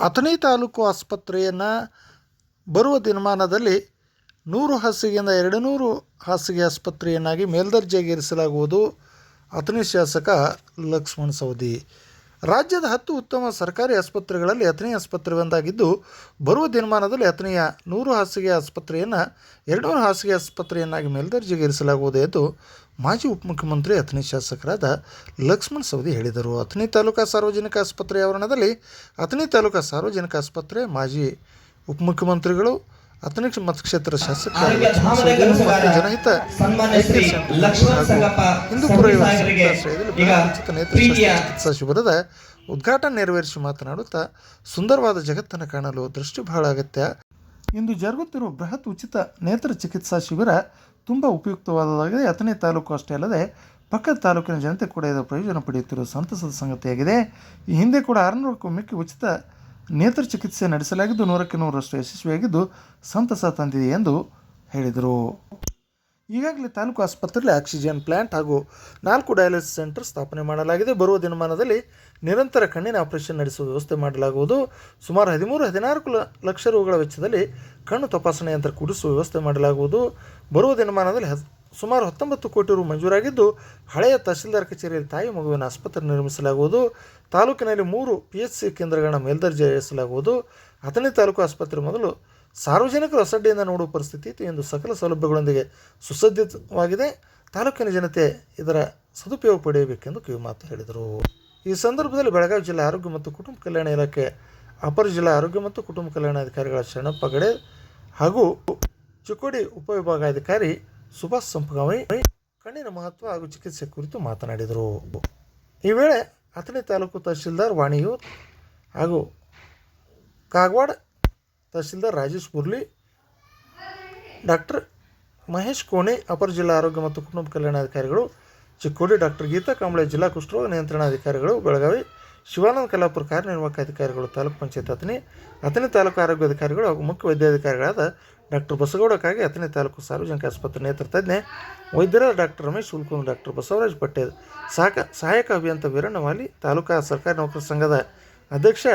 ಅಥಣಿ ತಾಲೂಕು ಆಸ್ಪತ್ರೆಯನ್ನು ಬರುವ ದಿನಮಾನದಲ್ಲಿ ನೂರು ಹಾಸಿಗೆಯಿಂದ ಎರಡು ನೂರು ಹಾಸಿಗೆ ಆಸ್ಪತ್ರೆಯನ್ನಾಗಿ ಮೇಲ್ದರ್ಜೆಗೇರಿಸಲಾಗುವುದು. ಅಥಣಿ ಶಾಸಕ ಲಕ್ಷ್ಮಣ ಸವದಿ. ರಾಜ್ಯದ ಹತ್ತು ಉತ್ತಮ ಸರ್ಕಾರಿ ಆಸ್ಪತ್ರೆಗಳಲ್ಲಿ ಹತ್ತನೇ ಆಸ್ಪತ್ರೆ ಒಂದಾಗಿದ್ದು ಬರುವ ದಿನಮಾನದಲ್ಲಿ ಹತ್ತನೆಯ ನೂರು ಹಾಸಿಗೆ ಆಸ್ಪತ್ರೆಯನ್ನು ಎರಡನೂರು ಹಾಸಿಗೆ ಆಸ್ಪತ್ರೆಯನ್ನಾಗಿ ಮೇಲ್ದರ್ಜೆಗೇರಿಸಲಾಗುವುದು ಎಂದು ಮಾಜಿ ಉಪಮುಖ್ಯಮಂತ್ರಿ ಅಥಣಿ ಶಾಸಕರಾದ ಲಕ್ಷ್ಮಣ ಸವದಿ ಹೇಳಿದರು. ಅಥಣಿ ತಾಲೂಕಾ ಸಾರ್ವಜನಿಕ ಆಸ್ಪತ್ರೆ ಆವರಣದಲ್ಲಿ ಅಥಣಿ ತಾಲೂಕಾ ಸಾರ್ವಜನಿಕ ಆಸ್ಪತ್ರೆ ಮಾಜಿ ಉಪಮುಖ್ಯಮಂತ್ರಿಗಳು ಅಥಣಿ ಮತಕ್ಷೇತ್ರ ಶಾಸಕ ಜನಹಿತ ಹಿಂದೂಪುರ ಶಸ್ತ್ರಚಿಕಿತ್ಸಾ ಶಿಬಿರದ ಉದ್ಘಾಟನೆ ನೆರವೇರಿಸಿ ಮಾತನಾಡುತ್ತಾ ಸುಂದರವಾದ ಜಗತ್ತನ್ನು ಕಾಣಲು ದೃಷ್ಟಿ ಬಹಳ ಅಗತ್ಯ. ಇಂದು ಜರುಗುತ್ತಿರುವ ಬೃಹತ್ ಉಚಿತ ನೇತ್ರ ಚಿಕಿತ್ಸಾ ಶಿಬಿರ ತುಂಬ ಉಪಯುಕ್ತವಾದದಾಗಿದೆ. ಹತ್ತನೇ ತಾಲೂಕು ಅಷ್ಟೇ ಅಲ್ಲದೆ ಪಕ್ಕದ ತಾಲೂಕಿನ ಜನತೆ ಕೂಡ ಇದರ ಪ್ರಯೋಜನ ಪಡೆಯುತ್ತಿರುವ ಸಂತಸದ ಸಂಗತಿಯಾಗಿದೆ. ಈ ಹಿಂದೆ ಕೂಡ ಆರುನೂರಕ್ಕೂ ಮಿಕ್ಕಿ ಉಚಿತ ನೇತ್ರ ಚಿಕಿತ್ಸೆ ನಡೆಸಲಾಗಿದ್ದು ನೂರಕ್ಕೆ ನೂರರಷ್ಟು ಯಶಸ್ವಿಯಾಗಿದ್ದು ಸಂತಸ ತಂದಿದೆ ಎಂದು ಹೇಳಿದರು. ಈಗಾಗಲೇ ತಾಲೂಕು ಆಸ್ಪತ್ರೆಯಲ್ಲಿ ಆಕ್ಸಿಜನ್ ಪ್ಲಾಂಟ್ ಹಾಗೂ ನಾಲ್ಕು ಡಯಾಲಿಸಿಸ್ ಸೆಂಟರ್ ಸ್ಥಾಪನೆ ಮಾಡಲಾಗಿದೆ. ಬರುವ ದಿನಮಾನದಲ್ಲಿ ನಿರಂತರ ಕಣ್ಣಿನ ಆಪರೇಷನ್ ನಡೆಸುವ ವ್ಯವಸ್ಥೆ ಮಾಡಲಾಗುವುದು. ಸುಮಾರು ಹದಿಮೂರು ಹದಿನಾಲ್ಕು ಲಕ್ಷ ರೂಗಳ ವೆಚ್ಚದಲ್ಲಿ ಕಣ್ಣು ತಪಾಸಣೆ ಯಂತ್ರ ಕೂಡಿಸುವ ವ್ಯವಸ್ಥೆ ಮಾಡಲಾಗುವುದು. ಬರುವ ದಿನಮಾನದಲ್ಲಿ ಸುಮಾರು ಹತ್ತೊಂಬತ್ತು ಕೋಟಿ ರು ಮಂಜೂರಾಗಿದ್ದು, ಹಳೆಯ ತಹಸೀಲ್ದಾರ್ ಕಚೇರಿಯಲ್ಲಿ ತಾಯಿ ಮಗುವಿನ ಆಸ್ಪತ್ರೆ ನಿರ್ಮಿಸಲಾಗುವುದು. ತಾಲೂಕಿನಲ್ಲಿ ಮೂರು ಪಿ ಎಚ್ ಸಿ ಕೇಂದ್ರಗಳನ್ನು ಮೇಲ್ದರ್ಜೆ ಏರಿಸಲಾಗುವುದು. ಅಥಣಿ ತಾಲೂಕು ಆಸ್ಪತ್ರೆ ಮೊದಲು ಸಾರ್ವಜನಿಕರು ಅಸಡ್ಡೆಯಿಂದ ನೋಡುವ ಪರಿಸ್ಥಿತಿ ಇತ್ತು ಎಂದು ಸಕಲ ಸೌಲಭ್ಯಗಳೊಂದಿಗೆ ಸುಸಜ್ಜಿತವಾಗಿದೆ. ತಾಲೂಕಿನ ಜನತೆ ಇದರ ಸದುಪಯೋಗ ಪಡೆಯಬೇಕೆಂದು ಕಿವಿಮಾತು ಹೇಳಿದರು. ಈ ಸಂದರ್ಭದಲ್ಲಿ ಬೆಳಗಾವಿ ಜಿಲ್ಲಾ ಆರೋಗ್ಯ ಮತ್ತು ಕುಟುಂಬ ಕಲ್ಯಾಣ ಇಲಾಖೆ, ಅಪರ ಜಿಲ್ಲಾ ಆರೋಗ್ಯ ಮತ್ತು ಕುಟುಂಬ ಕಲ್ಯಾಣಾಧಿಕಾರಿಗಳ ಶರಣಪ್ಪ ಗಡೆ ಹಾಗೂ ಚಿಕ್ಕೋಡಿ ಉಪವಿಭಾಗಾಧಿಕಾರಿ ಸುಭಾಷ್ ಸಂಪಗಾವಿ ಕಣ್ಣಿನ ಮಹತ್ವ ಹಾಗೂ ಚಿಕಿತ್ಸೆ ಕುರಿತು ಮಾತನಾಡಿದರು. ಈ ವೇಳೆ ಅಥಣಿ ತಾಲೂಕು ತಹಶೀಲ್ದಾರ್ ವಾಣಿಯು ಹಾಗೂ ಕಾಗವಾಡ ತಹಶೀಲ್ದಾರ್ ರಾಜೇಶ್ ಮುರ್ಲಿ ಡಾಕ್ಟರ್ ಮಹೇಶ್ ಕೋಣೆ, ಅಪರ ಜಿಲ್ಲಾ ಆರೋಗ್ಯ ಮತ್ತು ಕುಟುಂಬ ಕಲ್ಯಾಣಾಧಿಕಾರಿಗಳು ಚಿಕ್ಕೋಡಿ ಡಾಕ್ಟರ್ ಗೀತಾ ಕಂಬಳೆ ಜಿಲ್ಲಾ ಕುಷ್ಠರೋಗ ನಿಯಂತ್ರಣಾಧಿಕಾರಿಗಳು ಬೆಳಗಾವಿ ಶಿವಾನಂದ ಕಲಾಪುರ ಕಾರ್ಯನಿರ್ವಾಹಕ ಅಧಿಕಾರಿಗಳು, ತಾಲೂಕು ಪಂಚಾಯತ್ ಅಥಣಿ ಅಥಣಿ ತಾಲೂಕು ಆರೋಗ್ಯಾಧಿಕಾರಿಗಳು ಹಾಗೂ ಮುಖ್ಯ ವೈದ್ಯಾಧಿಕಾರಿಗಳಾದ ಡಾಕ್ಟರ್ ಬಸಗೌಡ ಕಾಗೆ ಅಥಣಿ ತಾಲೂಕು ಸಾರ್ವಜನಿಕ ಆಸ್ಪತ್ರೆ ನೇತ್ರ ವೈದ್ಯರ ಡಾಕ್ಟರ್ ರಮೇಶ್ ಉಲ್ಕುಂದ್ ಡಾಕ್ಟರ್ ಬಸವರಾಜ್ ಪಟೇಲ್ ಸಹಕ ಸಹಾಯಕ ಅಭಿಯಂತ ವೀರಣ್ಣ ವಾಲಿ ತಾಲೂಕಾ ಸರ್ಕಾರಿ ನೌಕರ ಸಂಘದ ಅಧ್ಯಕ್ಷ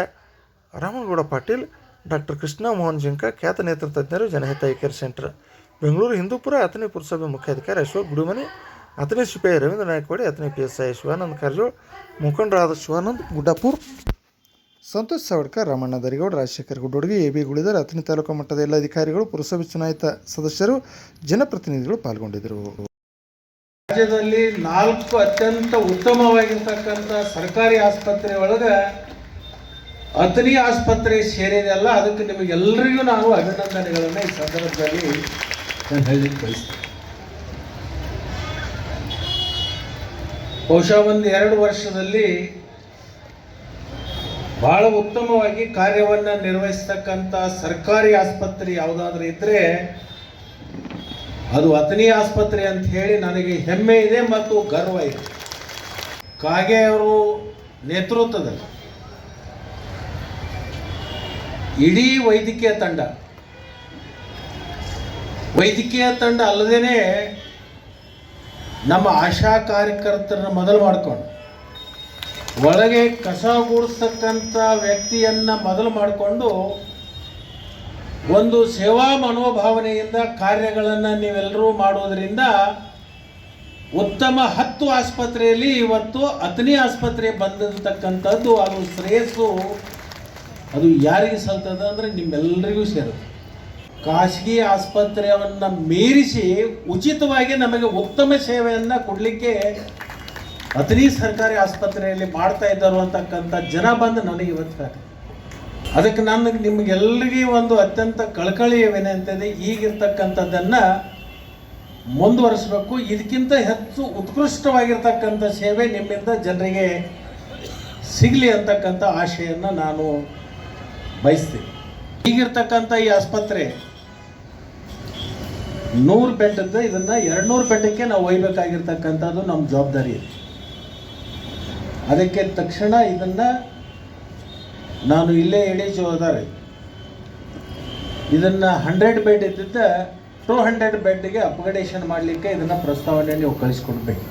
ರಾಮನಗೌಡ ಪಾಟೀಲ್, ಡಾಕ್ಟರ್ ಕೃಷ್ಣ ಮೋಹನ್ ಜಿಂಕ, ಖ್ಯಾತ ನೇತೃತ್ವಜ್ಞರು ಜನಹಿತ ಕೇರ್ ಸೆಂಟರ್. ಬೆಂಗಳೂರು ಹಿಂದೂಪುರ ಅಥಣಿ ಪುರಸಭೆ ಮುಖ್ಯಾಧಿಕಾರಿ ಅಶೋಕ್ ಗುಡುಮನಿ ಅಥಣಿ ಸಿಪಾಯಿ Ravindra Naikodi Athani P S I Shivananda Karajol, ಮುಖಂಡರಾದ ಶಿವಾನಂದ್ ಗುಡ್ಡಾಪುರ್. ಸಂತೋಷ್ ಸಾವಡ್ಕರ್, ರಾಮಣ್ಣ ದರಿಗೌಡ ರಾಜಶೇಖರ್ ಗುಡ್ಡೋಡ್ಗಿ, ಎ ಬಿ ಗುಳಿದರ್ ಅಥಣಿ ತಾಲೂಕು ಮಟ್ಟದ ಎಲ್ಲ ಅಧಿಕಾರಿಗಳು, ಪುರಸಭೆ ಚುನಾಯಿತ ಸದಸ್ಯರು, ಜನಪ್ರತಿನಿಧಿಗಳು ಪಾಲ್ಗೊಂಡಿದ್ದರು. ರಾಜ್ಯದಲ್ಲಿ ನಾಲ್ಕು ಅತ್ಯಂತ ಉತ್ತಮವಾಗಿರ್ತಕ್ಕಂಥ ಸರ್ಕಾರಿ ಆಸ್ಪತ್ರೆ ಒಳಗೆ ಅಥಣಿ ಆಸ್ಪತ್ರೆ ಸೇರಿದೆಲ್ಲ ಅದಕ್ಕೆ ನಿಮಗೆಲ್ಲರಿಗೂ ನಾನು ಅಭಿನಂದನೆಗಳನ್ನು ಈ ಸಂದರ್ಭದಲ್ಲಿ ನಾನು ಹೇಳಲಿಕ್ಕೆ ಬಯಸ್ತೇನೆ. ಬಹುಶಃ ಒಂದು ಎರಡು ವರ್ಷದಲ್ಲಿ ಬಹಳ ಉತ್ತಮವಾಗಿ ಕಾರ್ಯವನ್ನು ನಿರ್ವಹಿಸ್ತಕ್ಕಂಥ ಸರ್ಕಾರಿ ಆಸ್ಪತ್ರೆ ಯಾವುದಾದ್ರೂ ಇದ್ದರೆ ಅದು ಅತನಿ ಆಸ್ಪತ್ರೆ ಅಂತ ಹೇಳಿ ನನಗೆ ಹೆಮ್ಮೆ ಇದೆ ಮತ್ತು ಗರ್ವ ಇದೆ. ಕಾಗೆ ಅವರು ನೇತೃತ್ವದಲ್ಲಿ ಇಡೀ ವೈದ್ಯಕೀಯ ತಂಡ ವೈದ್ಯಕೀಯ ತಂಡ ಅಲ್ಲದೇನೆ ನಮ್ಮ ಆಶಾ ಕಾರ್ಯಕರ್ತರನ್ನ ಮೊದಲು ಮಾಡಿಕೊಂಡು ಒಳಗೆ ಕಸ ಗೂಡಿಸ್ತಕ್ಕಂಥ ವ್ಯಕ್ತಿಯನ್ನ ಮೊದಲು ಮಾಡಿಕೊಂಡು ಒಂದು ಸೇವಾ ಮನೋಭಾವನೆಯಿಂದ ಕಾರ್ಯಗಳನ್ನು ನೀವೆಲ್ಲರೂ ಮಾಡೋದರಿಂದ ಉತ್ತಮ ಹತ್ತು ಆಸ್ಪತ್ರೆಯಲ್ಲಿ ಇವತ್ತು ಹತ್ತನೇ ಆಸ್ಪತ್ರೆ ಬಂದಿರತಕ್ಕಂಥದ್ದು ಅದು ಶ್ರೇಯಸ್ಸು. ಅದು ಯಾರಿಗೆ ಸಲ್ತದ ಅಂದರೆ ನಿಮ್ಮೆಲ್ಲರಿಗೂ ಸೇರುತ್ತೆ. ಖಾಸಗಿ ಆಸ್ಪತ್ರೆಯನ್ನು ಮೀರಿಸಿ ಉಚಿತವಾಗಿ ನಮಗೆ ಉತ್ತಮ ಸೇವೆಯನ್ನು ಕೊಡಲಿಕ್ಕೆ ಅಥಣಿ ಸರ್ಕಾರಿ ಆಸ್ಪತ್ರೆಯಲ್ಲಿ ಮಾಡ್ತಾ ಇದ್ದರು ಅಂತಕ್ಕಂಥ ಜನ ಬಂದು ನನಗೆ ಇವತ್ತು. ಅದಕ್ಕೆ ನನಗೆ ನಿಮಗೆಲ್ಲರಿಗೂ ಒಂದು ಅತ್ಯಂತ ಕಳಕಳಿಯ ಇದೆ ಈಗಿರ್ತಕ್ಕಂಥದ್ದನ್ನು ಮುಂದುವರಿಸಬೇಕು. ಇದಕ್ಕಿಂತ ಹೆಚ್ಚು ಉತ್ಕೃಷ್ಟವಾಗಿರ್ತಕ್ಕಂಥ ಸೇವೆ ನಿಮ್ಮಿಂದ ಜನರಿಗೆ ಸಿಗಲಿ ಅಂತಕ್ಕಂಥ ಆಶೆಯನ್ನು ನಾನು ಬಯಸ್ತೀನಿ. ಈಗಿರ್ತಕ್ಕಂಥ ಈ ಆಸ್ಪತ್ರೆ ನೂರು ಬೆಡ್ದ ಇದನ್ನು ಎರಡು ನೂರು ಬೆಡ್ಡಕ್ಕೆ ನಾವು ಒಯ್ಬೇಕಾಗಿರ್ತಕ್ಕಂಥದ್ದು ನಮ್ಮ ಜವಾಬ್ದಾರಿ ಇದೆ. ಅದಕ್ಕೆ ತಕ್ಷಣ ಇದನ್ನು ನಾನು ಇಲ್ಲೇ ಹೇಳಿ ಜವಾಬ್ದಾರಿ ಇದನ್ನು ಹಂಡ್ರೆಡ್ ಬೆಡ್ ಇದ್ದಿದ್ದ ಟೂ ಹಂಡ್ರೆಡ್ ಬೆಡ್ಗೆ ಅಪ್ಗ್ರೇಡೇಷನ್ ಮಾಡಲಿಕ್ಕೆ ಇದನ್ನು ಪ್ರಸ್ತಾವನೆ ನೀವು ಕಳಿಸ್ಕೊಡ್ಬೇಕು.